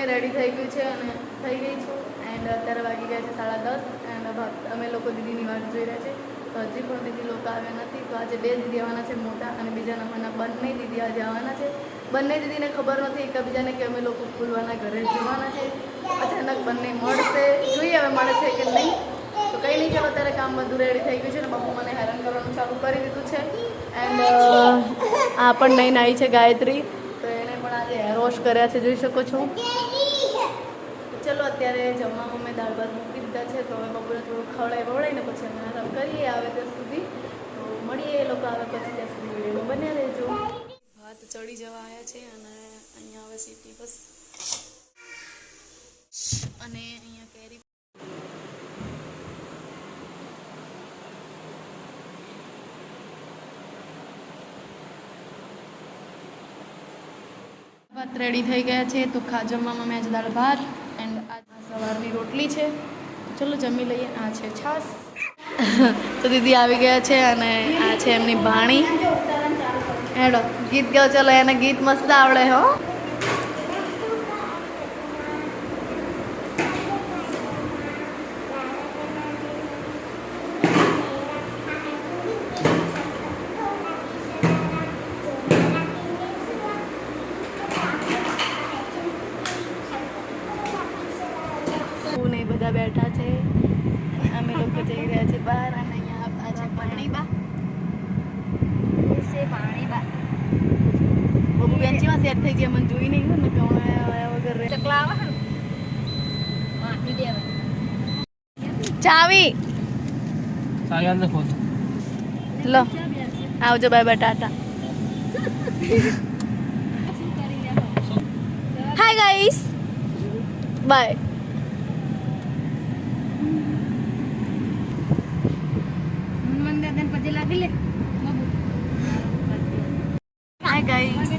ધોઈને રેડી થઈ ગયું છે અને થઈ ગઈ છું. એન્ડ અત્યારે વાગી ગયા છે સાડા દસ. એન્ડ અમે લોકો દીદીની વાટ જોઈ રહ્યા છે. તો હજી પણ દીદી લોકો આવ્યા નથી. તો આજે બે દીદી આવવાના છે મોટા અને બીજા નંબરના બંને દીદી આજે આવવાના છે. બંને દીદીને ખબર નથી, એકબીજાને કે અમે લોકો ફૂલવાના ઘરે જવાના છે. અચાનક બંને મળશે. જોઈએ હવે મળે છે કે નહીં. તો કંઈ નહીં, ચાલો અત્યારે કામ બધું રેડી થઈ ગયું છે ને બાપુ મને હેરાન કરવાનું ચાલુ કરી દીધું છે. એન્ડ આ પણ નહીં નાઈ છે ગાયત્રી. તો એણે પણ આજે હેર વોશ કર્યા છે, જોઈ શકો છો. ચલો અત્યારે જમવામાં મેં દાળ ભાત મૂકી દીધા છે, તો હવે બપોરે થોડું ખવડાવી વવડાવીને પછી અમે આરામ કરીએ આવે ત્યાં સુધી. તો મળીએ એ લોકો આવે પછી ત્યાં સુધી વિડીયોમાં. બન્યા રહેજો. ભાત ચડી જવા આવ્યા છે અને અહીંયા આવે સીટી બસ. અને અહીંયા કેરી ભાત રેડી થઈ ગયા છે, તો ખા જમવામાં મેં આજે દાળ ભાત. સવારની રોટલી છે. ચલો જમી લઈએ. આ છે છાસ. તો દીદી આવી ગયા છે અને આ છે એમની ભાણી હેડો, ગીત ગાઓ. ચલો, એને ગીત મસ્ત આવડે, હો ને એ બધા બેઠા છે. અમે લોકો જઈ રહ્યા છે બહાર અને અહીંયા આ છે પાણીબા. બબુ બેન્ચીમાં સેટ થઈ ગયા? મને જોઈ નહીં ને વગર રહે. ચાવી. લો આવજો bye bye tata. Hi guys bye guys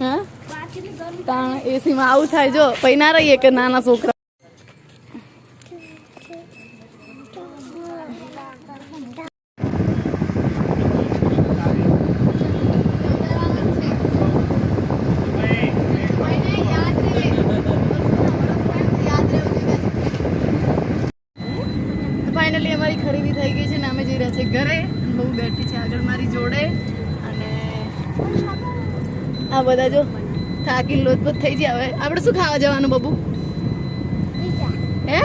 હા. તાણ એસીમાં આવું થાય જો. પૈના રહીએ કે નાના છોકરા ફાઇનલી અમારી ખરીદી થઈ ગઈ છે ને અમે જઈ રહ્યા છે ઘરે બહુ બેઠી છે આગળ મારી જોડે. અને આ બધા જો થાકી લોથપોથ થઈ જાય હવે આપણે શું ખાવા જવાનું બબુ? હે?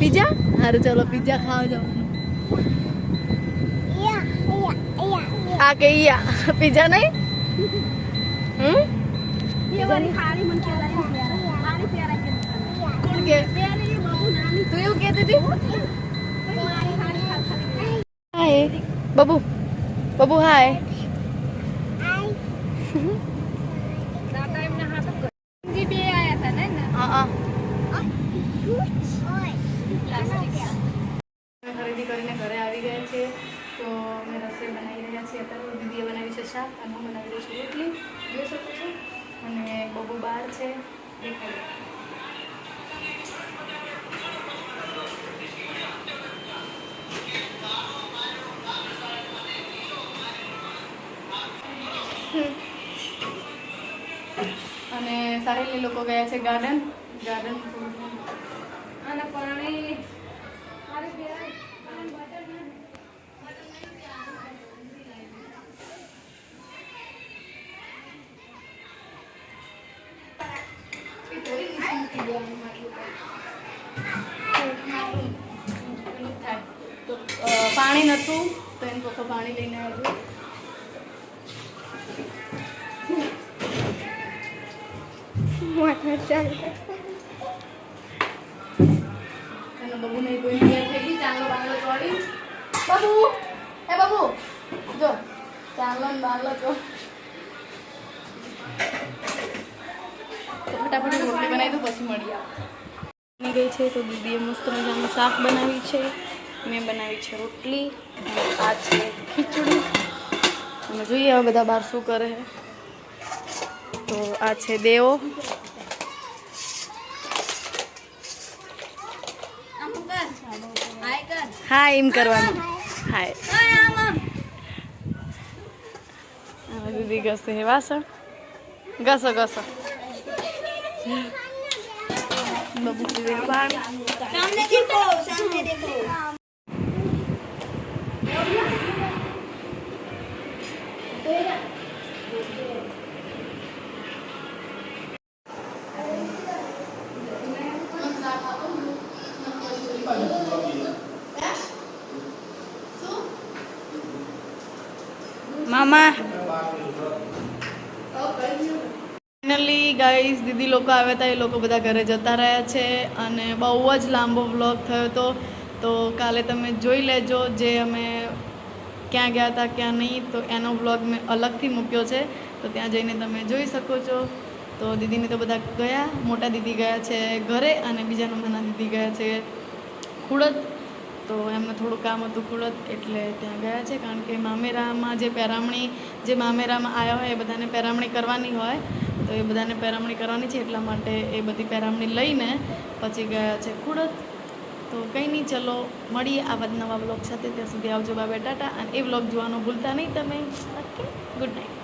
પીઝા. સારું ચલો પીઝા ખાવા જવાનું. આ કે ઈયા પીઝા નહીં? હમ? કોણ કે? તું એવું કહેતી હતી? હાય બબુ બબુ હાય હા હા. અમે ખરીદી કરીને ઘરે આવી ગયા છે તો અમે રસોઈ બનાવી રહ્યા છીએ અત્યારે દીદીએ બનાવી છે શાક અને હું બનાવી રહી છું શકો છો અને બબુ બહાર છે દેખાય અને સાહેલી લોકો ગયા છે ગાર્ડન ગાર્ડન અને પાણી પાણી નહોતું તો એને પપ્પા પાણી લઈને આવ્યું. એનો બબુ નહીં કોઈ તૈયાર થઈ ગઈ ચાંગલો બાંગલો ચોડી બબુ એ બબુ જો ચાંગલો ને બાંગલો ચો તો ફટાફટ રોટલી બનાવી દઉં પછી મળીએ બની ગઈ છે તો દીદીએ મસ્ત મજાનું શાક બનાવી છે મેં બનાવી છે રોટલી અને આ છે ખીચડી અને જોઈએ હવે બધા બહાર શું કરે છે તો આ છે દેવો હા એમ કરવાનું. હાય દીદી ગસે હે વાસણ ઘસો ઘસો. પાણી આમાં ફાઇનલી ગાઈઝ દીદી લોકો આવ્યા હતા એ લોકો બધા ઘરે જતા રહ્યા છે અને બહુ જ લાંબો વ્લોગ થયો હતો તો કાલે તમે જોઈ લેજો જે અમે ક્યાં ગયા હતા ક્યાં નહીં. તો એનો વ્લોગ મેં અલગથી મૂક્યો છે. તો ત્યાં જઈને તમે જોઈ શકો છો. તો દીદીને તો બધા ગયા, મોટા દીદી ગયા છે ઘરે અને બીજા નંબરના દીદી ગયા છે. ખુડદ તો એમને થોડું કામ હતું કુળત એટલે ત્યાં ગયા છે કારણ કે મામેરામાં જે પેરામણી, જે મામેરામાં આવ્યા હોય એ બધાને પેરામણી કરવાની હોય. તો એ બધાને પેરામણી કરવાની છે એટલા માટે એ બધી પેરામણી લઈને પછી ગયા છે ખુડત તો કંઈ નહીં, ચલો મળીએ આવા જ નવા બ્લોગ સાથે. ત્યાં સુધી આવજો બાબા ટાટા. અને એ બ્લોગ જોવાનું ભૂલતા નહીં તમે. Okay good night